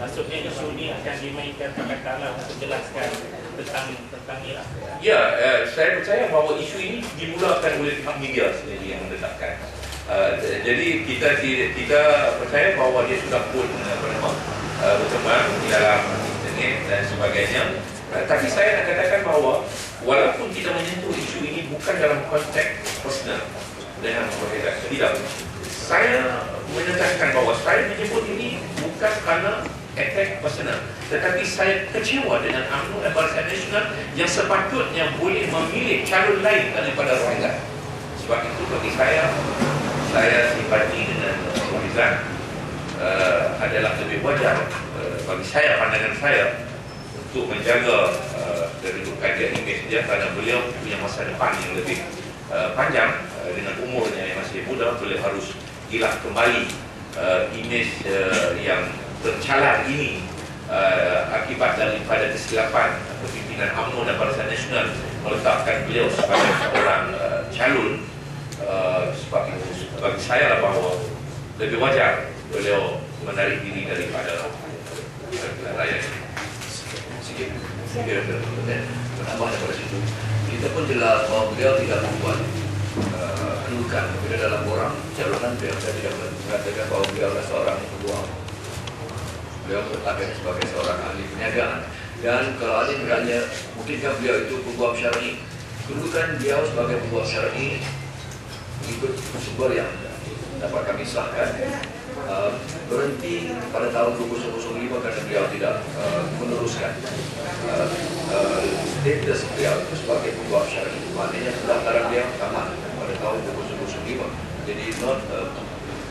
Maksudnya isu ni akan dimainkan katakanlah untuk jelaskan tentang tentang ni lah. Ya, uh, saya percaya bahawa isu ini dimulakan oleh pihak media sendiri yang menetapkan. Uh, jadi kita kita percaya bahawa dia sudah pun apa nama uh, berkembang di dalam internet dan sebagainya. Uh, tapi saya nak katakan bahawa walaupun kita menyentuh isu ini bukan dalam konteks personal dengan Muhammad tidak. Saya menyatakan bahawa saya menyebut ini bukan kerana attack personal. Tetapi saya kecewa dengan UMNO dan Barisan Nasional yang sepatutnya boleh memilih calon lain daripada rakyat sebab itu bagi saya saya simpati dengan Rizal uh, adalah lebih wajar uh, bagi saya pandangan saya untuk menjaga uh, kedudukan dia imej dia kerana beliau punya masa depan yang lebih uh, panjang uh, dengan umurnya yang masih muda beliau harus gilak kembali uh, imej uh, yang tercalar ini uh, akibat daripada kesilapan kepimpinan UMNO dan Barisan Nasional meletakkan beliau sebagai seorang uh, calon uh, sebab itu bagi saya lah bahawa lebih wajar beliau menarik diri daripada uh, rakyat. Sikit. Sikit menambah daripada situ. Kita pun jelas bahawa beliau tidak membuat uh, anukan bila dalam orang. Calonan beliau saya tidak mengatakan bahawa beliau adalah seorang peguam beliau meletakkan sebagai seorang ahli perniagaan. Dan kalau yang bertanya mungkinkah beliau itu peguam syar'i. Kedudukan beliau sebagai peguam syar'i ikut sumber yang dapat kami sahkan. Uh, berhenti pada tahun 2005 kerana beliau tidak uh, meneruskan uh, uh, status beliau itu sebagai peguam syar'i. Maknanya pendaftaran beliau tamat pada tahun 2005 jadi not uh,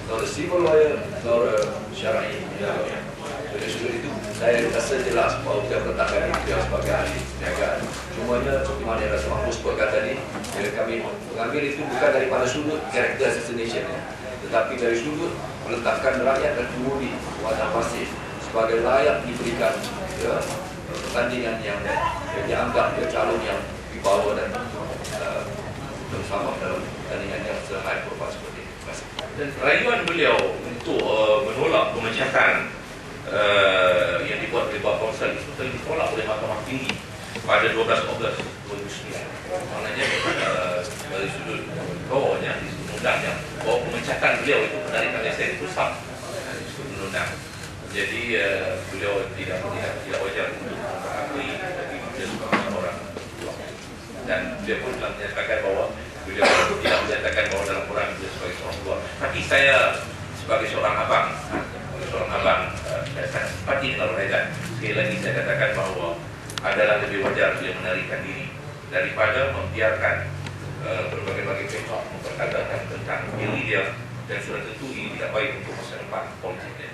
not a civil lawyer nor a syar'i. lawyer dari sudut itu saya rasa jelas bahawa dia meletakkan diri dia sebagai ahli perniagaan cumanya mana yang Rasa Mahfuz berkata tadi bila kami mengambil itu bukan daripada sudut karakter assassination tetapi dari sudut meletakkan rakyat dan pengundi wadah pasir sebagai layak diberikan ya, pertandingan yang, dianggap dia calon yang dibawa dan uh, bersama dalam pertandingan yang sehari berpas seperti itu. dan rayuan beliau untuk uh, menolak pemecatan uh, yang dibuat oleh Bapak Konsel itu telah ditolak oleh Mahkamah Tinggi pada 12 Ogos 2009. Maknanya uh, dari sudut sudut undangnya bahawa pemecatan beliau itu penarikan lesen itu sah sudut undang. Jadi uh, beliau tidak tidak tidak wajar untuk mengakui bagi beliau sebagai seorang pejuang. dan beliau pun telah menyatakan bahawa beliau tidak menyatakan bahawa dalam Quran beliau sebagai seorang pejuang. Tapi saya sebagai seorang abang, seorang abang, simpati dengan Rezan. Sekali lagi saya katakan bahawa adalah lebih wajar beliau menarikan diri daripada membiarkan uh, berbagai-bagai pihak memperkatakan tentang diri dia dan sudah tentu ini tidak baik untuk masa depan politik dia.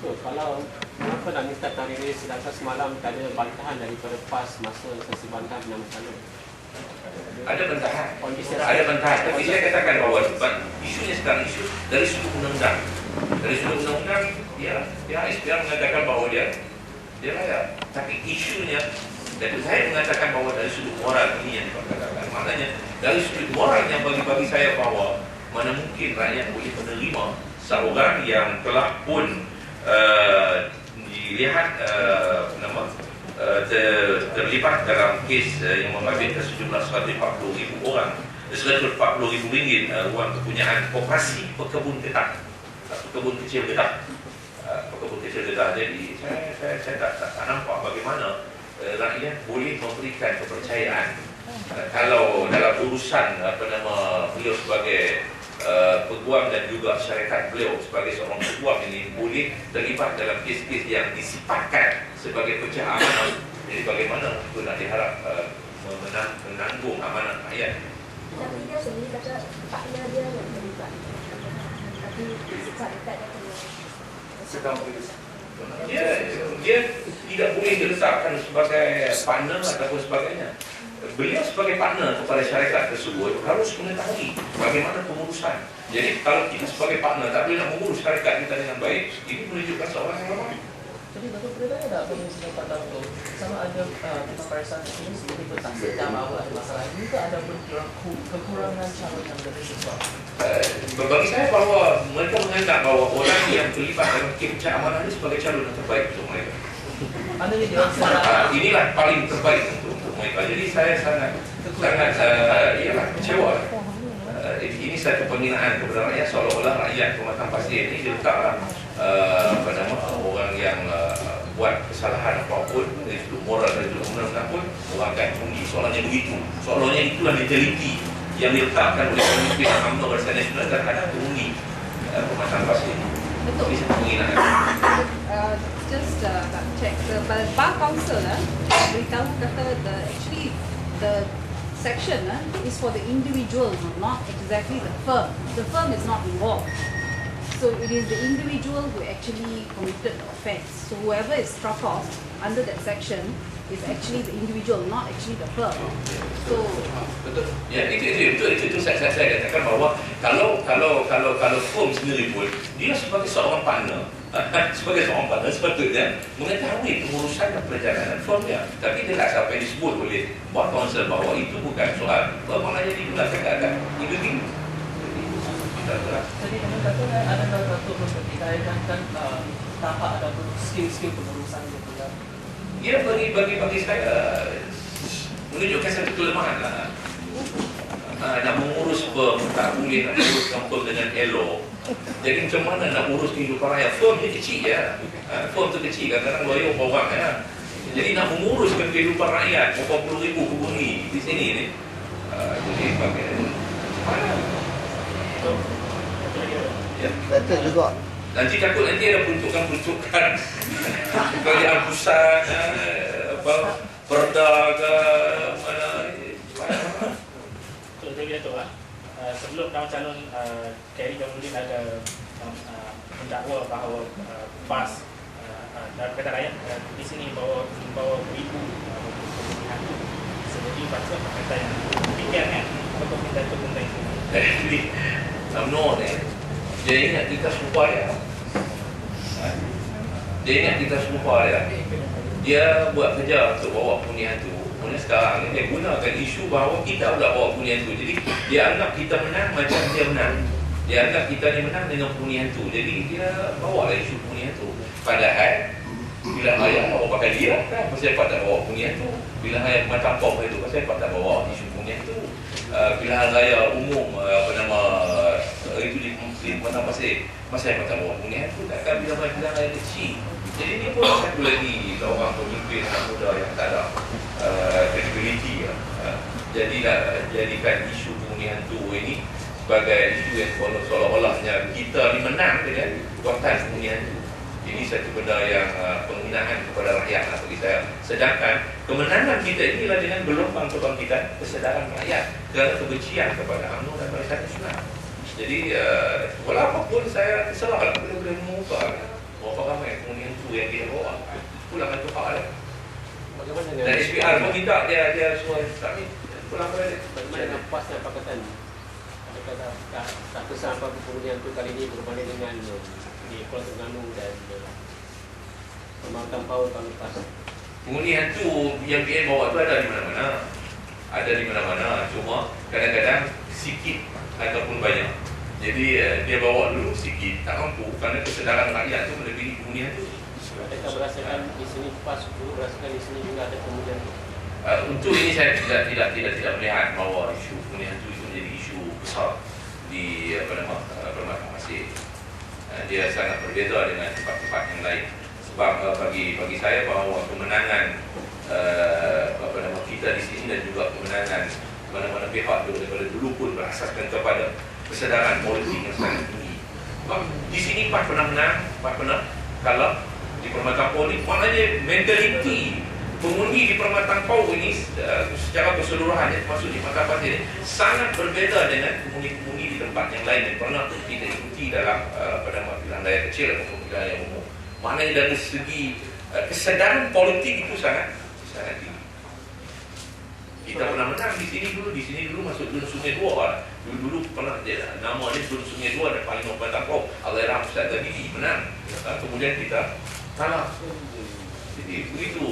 So, kalau kenapa nak minta tarikh sedangkan semalam tak ada bantahan daripada PAS masa sesi bantahan dengan masalah? Ada bantahan. Ada bantahan. Tapi saya katakan bahawa isunya sekarang isu dari sudut undang-undang. Dari sudut undang-undang, ya, ya SPR mengatakan bahawa dia dia layak. Tapi isunya dan saya mengatakan bahawa dari sudut moral ini yang diperkatakan. Maknanya dari sudut moral yang bagi-bagi saya bahawa mana mungkin rakyat boleh menerima seorang yang telah pun uh, dilihat uh, nama uh, ter, terlibat dalam kes uh, yang membabitkan sejumlah 140 ribu orang 140 ribu ringgit uh, wang kepunyaan koperasi pekebun getah uh, pekebun kecil uh, getah jadi saya, saya, saya tak, tak, tak nampak bagaimana uh, rakyat boleh memberikan kepercayaan uh, kalau dalam urusan apa nama beliau sebagai Uh, peguam dan juga syarikat beliau sebagai seorang peguam ini boleh terlibat dalam kes-kes yang disifatkan sebagai pecah amanah. Jadi bagaimana itu nak diharap uh, menang, menanggung amanah rakyat? Tapi dia sendiri kata partner dia yang terlibat. Tapi syarikat dia kena. Sedang Dia, dia tidak boleh diletakkan sebagai partner ataupun sebagainya. Beliau sebagai partner kepada syarikat tersebut harus mengetahui bagaimana pengurusan. Jadi kalau kita sebagai partner tak boleh nak mengurus syarikat kita dengan baik, ini menunjukkan seorang yang lemah. Jadi Datuk boleh tanya tak pada sini Pak Datuk sama ada uh, tentang barisan ini sendiri pun tak sedang bahawa ada masalah ini ke ada pun kurang- kekurangan calon yang lebih bagi saya bahawa mereka menganggap bahawa orang yang terlibat dalam kemcak amanah ini sebagai calon yang terbaik untuk mereka. Uh, sedang inilah paling terbaik untuk, untuk mereka. Jadi saya sangat sangat uh, ialah kecewa. Uh, ini satu penghinaan kepada rakyat seolah-olah rakyat Pematang Pasir ini diletaklah uh, apa nama orang yang uh, buat kesalahan apapun dari sudut moral dari sudut undang-undang pun orang akan undi soalnya begitu. Soalnya itulah mentaliti yang diletakkan oleh pemimpin UMNO Barisan Nasional terhadap pengundi uh, Pematang Pasir ini Betul. ini satu penghinaan. Uh, just uh, check. The bar council ah beritahu kata the actually the section ah is for the individual not exactly the firm. The firm is not involved. So it is the individual who actually committed the offence. So whoever is struck off under that section is actually the individual not actually the firm. So Betul. Ya, itu itu itu itu, itu saya, saya, saya katakan bahawa kalau kalau kalau kalau firm sendiri pun dia sebagai seorang partner sebagai seorang partner sepatutnya mengetahui pengurusan dan perjalanan firmnya. Tapi dia tak sampai disebut oleh bar council bahawa itu bukan soal maknanya digunakan akan individu. Kita telah Jadi dengan kata ada tak Datuk mempertikaikan kan uh, tapak ada skill-skill pengurusan ya. dia bagi bagi bagi saya menunjukkan satu kelemahan lah. Ah, nak mengurus firm tak boleh nak menguruskan firm dengan elok. Jadi macam mana nak urus kehidupan rakyat? Firm ni kecil ya. Ah, firm tu kecil kadang-kadang lawyer bawa ya. Jadi nak menguruskan kehidupan rakyat berapa puluh ribu penghuni di sini ni. ah, Jadi bagi mana? Ya. Betul juga. Nanti takut nanti ada peruntukan-peruntukan kerajaan pusat eh, apa perda ke mana Betul Datuk lah. Uh, sebelum nama calon uh, Kerry Jamaluddin ada um, uh, mendakwa bahawa uh, PAS uh, uh, dalam kata rakyat uh, di sini bawa bawa beribu uh, tu. Jadi patut kata yang fikir kan apa kita tu benda itu. Jadi UMNO ni dia ingat kita dia Ha? dia ingat kita serupa dia dia buat kerja untuk bawa punian tu Kemudian sekarang ni dia gunakan isu bahawa kita pula bawa punian tu Jadi dia anggap kita menang macam dia menang Dia anggap kita ni menang dengan punian tu Jadi dia bawa lah isu punian tu Padahal bila ayah bawa pakai dia kan pasal dapat tak bawa punian tu bila ayah macam pom itu pasal dapat tak bawa isu punian tu uh, pilihan raya umum uh, apa nama uh, itu di mana pasal dapat tak bawa punian tu takkan bila pilihan raya kecil jadi ni pun satu lagi orang pemimpin anak muda yang tak ada uh, credibility ya. Uh, jadi nak jadikan isu punian tu ini sebagai isu yang seolah-olahnya kita ni menang dengan kekuatan punian tu ini satu benda yang uh, penghinaan kepada rakyat lah bagi saya. Sedangkan kemenangan kita inilah dengan gelombang kebangkitan kesedaran rakyat kerana kebencian kepada UMNO dan Barisan Nasional. Jadi uh, walaupun pun saya salah lah boleh-boleh mengubah berapa ramai kemudian tu yang dia bawa. Pulang hak dia. Bagaimana Dan SPR pun minta dia dia suruh tak ni pulang dia. bagaimana dengan PAS dan Pakatan? Adakah tak, tak, tak kesan apa kemudian tu kali ini berbanding dengan uh, di Pulau Terengganu dan uh, Pemantang Power tahun lepas? Pengundian tu yang PN bawa tu ada di mana-mana. Ada di mana-mana. Cuma kadang-kadang sikit ataupun banyak. Jadi eh, dia bawa dulu sikit tak mampu kerana kesedaran rakyat tu melebihi pengundian tu. Adakah berasakan di sini PAS dulu berasakan di sini juga ada kemudian Uh, untuk ini saya tidak tidak tidak tidak melihat bahawa isu pengundian tu itu menjadi isu besar di apa nama uh, Permata Masjid. Uh, dia sangat berbeza dengan tempat-tempat yang lain. Sebab uh, bagi bagi saya bahawa kemenangan uh, apa nama kita di sini dan juga kemenangan mana-mana pihak daripada dulu pun berasaskan kepada kesedaran politik yang sangat tinggi. Sebab di sini Pak pernah menang, Pak pernah kalah di Permata Politik. Maknanya mentaliti pengundi di Permatang Pau ini uh, secara keseluruhan termasuk di Mata Pasir ini sangat berbeza dengan pengundi-pengundi di tempat yang lain yang pernah kita ikuti dalam uh, pada pilihan raya kecil ataupun pilihan raya umum. Maknanya dari segi uh, kesedaran politik itu sangat sangat tinggi. Kita pernah menang di sini dulu, di sini dulu masuk Dun Sungai Dua lah. Dulu dulu pernah dia, nama dia Dun Sungai Dua dan paling Permatang Pau. Allah Rahmat Ustaz Zabidi menang. Kemudian kita salah. Jadi begitu